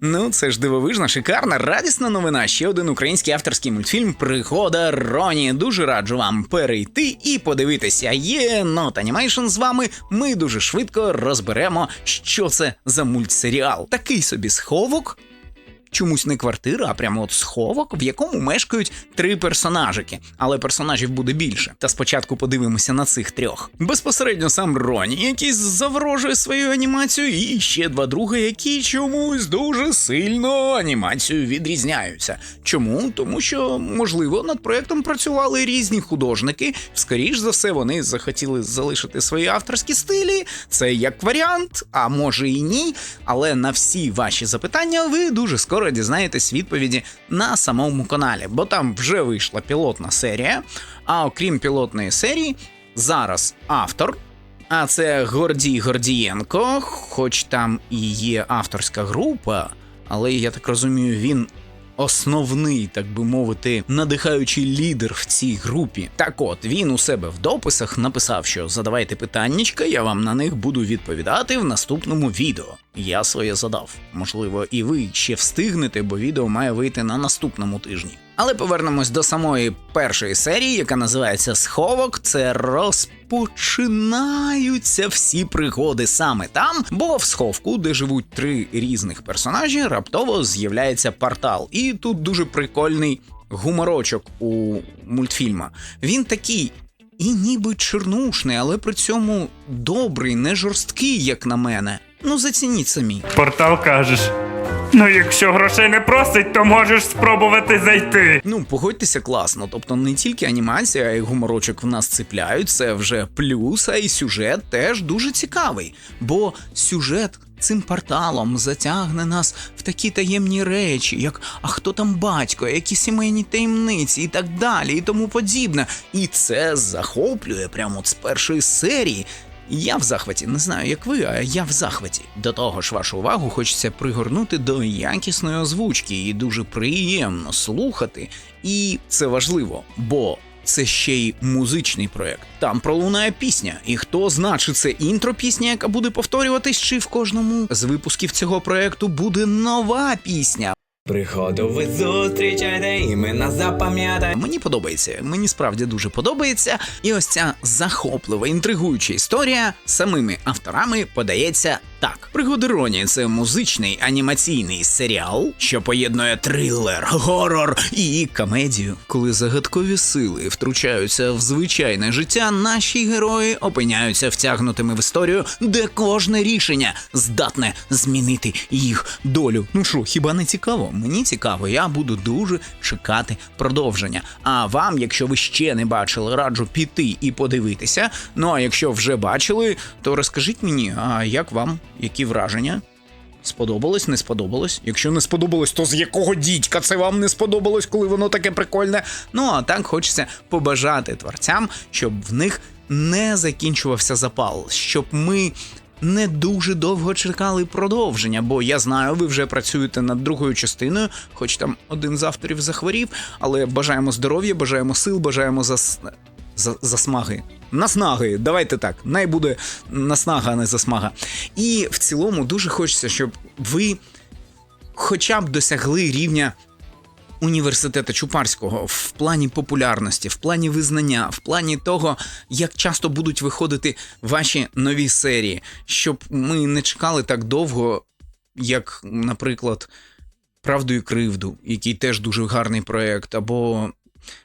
Ну, це ж дивовижна, шикарна, радісна новина. Ще один український авторський мультфільм Пригода Роні. Дуже раджу вам перейти і подивитися. Є Not Animation з вами. Ми дуже швидко розберемо, що це за мультсеріал. Такий собі сховок чомусь не квартира, а прямо от сховок, в якому мешкають три персонажики, але персонажів буде більше. Та спочатку подивимося на цих трьох. Безпосередньо сам Роні, який заврожує свою анімацію, і ще два друга, які чомусь дуже сильно анімацією відрізняються. Чому? Тому що, можливо, над проектом працювали різні художники. Скоріш за все, вони захотіли залишити свої авторські стилі. Це як варіант, а може і ні. Але на всі ваші запитання ви дуже скоро скоро дізнаєтесь відповіді на самому каналі, бо там вже вийшла пілотна серія. А окрім пілотної серії, зараз автор. А це Гордій Гордієнко, хоч там і є авторська група, але я так розумію, він основний, так би мовити, надихаючий лідер в цій групі. Так от він у себе в дописах написав, що задавайте питаннячка, я вам на них буду відповідати в наступному відео. Я своє задав. Можливо, і ви ще встигнете, бо відео має вийти на наступному тижні. Але повернемось до самої першої серії, яка називається Сховок. Це розпочинаються всі пригоди саме там, бо в сховку, де живуть три різних персонажі, раптово з'являється портал. І тут дуже прикольний гуморочок у мультфільма. Він такий. І ніби чорнушний, але при цьому добрий, не жорсткий, як на мене. Ну зацініть самі. Портал кажеш. Ну, якщо грошей не просить, то можеш спробувати зайти. Ну, погодьтеся класно. Тобто не тільки анімація, а й гуморочок в нас цепляють, це вже плюс, а й сюжет теж дуже цікавий. Бо сюжет цим порталом затягне нас в такі таємні речі, як а хто там батько, які сімейні таємниці і так далі, і тому подібне. І це захоплює прямо от з першої серії. Я в захваті, не знаю, як ви, а я в захваті. До того ж, вашу увагу хочеться пригорнути до якісної озвучки, і дуже приємно слухати. І це важливо, бо це ще й музичний проект. Там пролунає пісня, і хто значить це інтро пісня, яка буде повторюватись, чи в кожному з випусків цього проекту буде нова пісня. Приходу ви зустрічайте імена запам'ятай. Мені подобається, мені справді дуже подобається. І ось ця захоплива інтригуюча історія самими авторами подається так. Пригоди Роні це музичний анімаційний серіал, що поєднує трилер, горор і комедію. Коли загадкові сили втручаються в звичайне життя, наші герої опиняються втягнутими в історію, де кожне рішення здатне змінити їх долю. Ну що, хіба не цікаво? Мені цікаво, я буду дуже чекати продовження. А вам, якщо ви ще не бачили, раджу піти і подивитися. Ну а якщо вже бачили, то розкажіть мені, а як вам, які враження? Сподобалось, не сподобалось. Якщо не сподобалось, то з якого дідька це вам не сподобалось, коли воно таке прикольне. Ну а так хочеться побажати творцям, щоб в них не закінчувався запал, щоб ми не дуже довго чекали продовження, бо я знаю, ви вже працюєте над другою частиною, хоч там один з авторів захворів, але бажаємо здоров'я, бажаємо сил, бажаємо зас... За, засмаги. Наснаги, давайте так. Най буде наснага, а не засмага. І в цілому дуже хочеться, щоб ви хоча б досягли рівня університету Чупарського в плані популярності, в плані визнання, в плані того, як часто будуть виходити ваші нові серії, щоб ми не чекали так довго, як, наприклад, Правду і кривду, який теж дуже гарний проект, або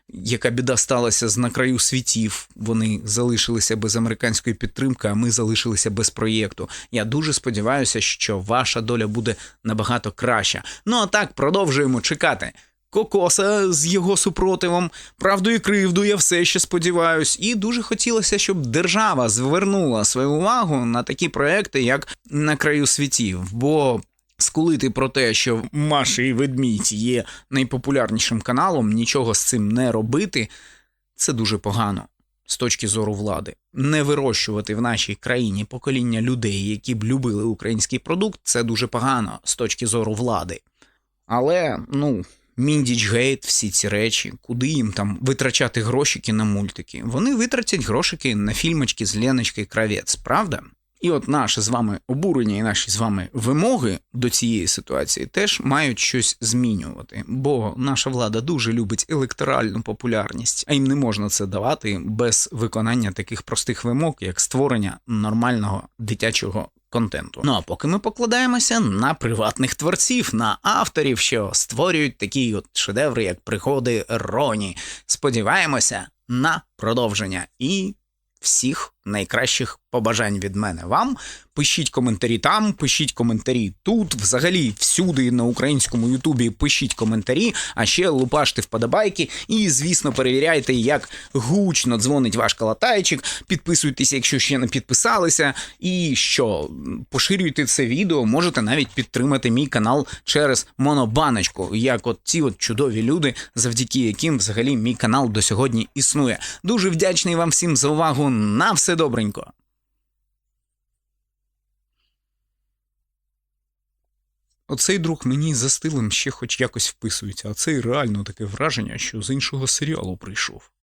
яка біда сталася з на краю світів. Вони залишилися без американської підтримки, а ми залишилися без проєкту. Я дуже сподіваюся, що ваша доля буде набагато краща. Ну а так продовжуємо чекати. Кокоса з його супротивом, правду і кривду, я все ще сподіваюсь, і дуже хотілося, щоб держава звернула свою увагу на такі проекти, як на краю світів. Бо скулити про те, що Маша і ведмідь є найпопулярнішим каналом, нічого з цим не робити, це дуже погано. З точки зору влади, не вирощувати в нашій країні покоління людей, які б любили український продукт, це дуже погано з точки зору влади. Але, ну, Міндічгейт, всі ці речі, куди їм там витрачати грошики на мультики. Вони витратять грошики на фільмочки з Леночки Кравець, правда? І от наше з вами обурення і наші з вами вимоги до цієї ситуації теж мають щось змінювати, бо наша влада дуже любить електоральну популярність, а їм не можна це давати без виконання таких простих вимог, як створення нормального дитячого. Контенту. Ну а поки ми покладаємося на приватних творців, на авторів, що створюють такі от шедеври, як пригоди Роні. Сподіваємося на продовження і всіх найкращих побажань від мене вам. Пишіть коментарі там, пишіть коментарі тут. Взагалі, всюди на українському Ютубі пишіть коментарі, а ще лупаште вподобайки. І, звісно, перевіряйте, як гучно дзвонить ваш калатайчик. Підписуйтеся, якщо ще не підписалися. І що поширюйте це відео, можете навіть підтримати мій канал через монобаночку, як от ці от чудові люди, завдяки яким взагалі мій канал до сьогодні існує. Дуже вдячний вам всім за увагу. На все добренько. Оцей друг мені за стилем ще хоч якось вписується, а цей реально таке враження, що з іншого серіалу прийшов.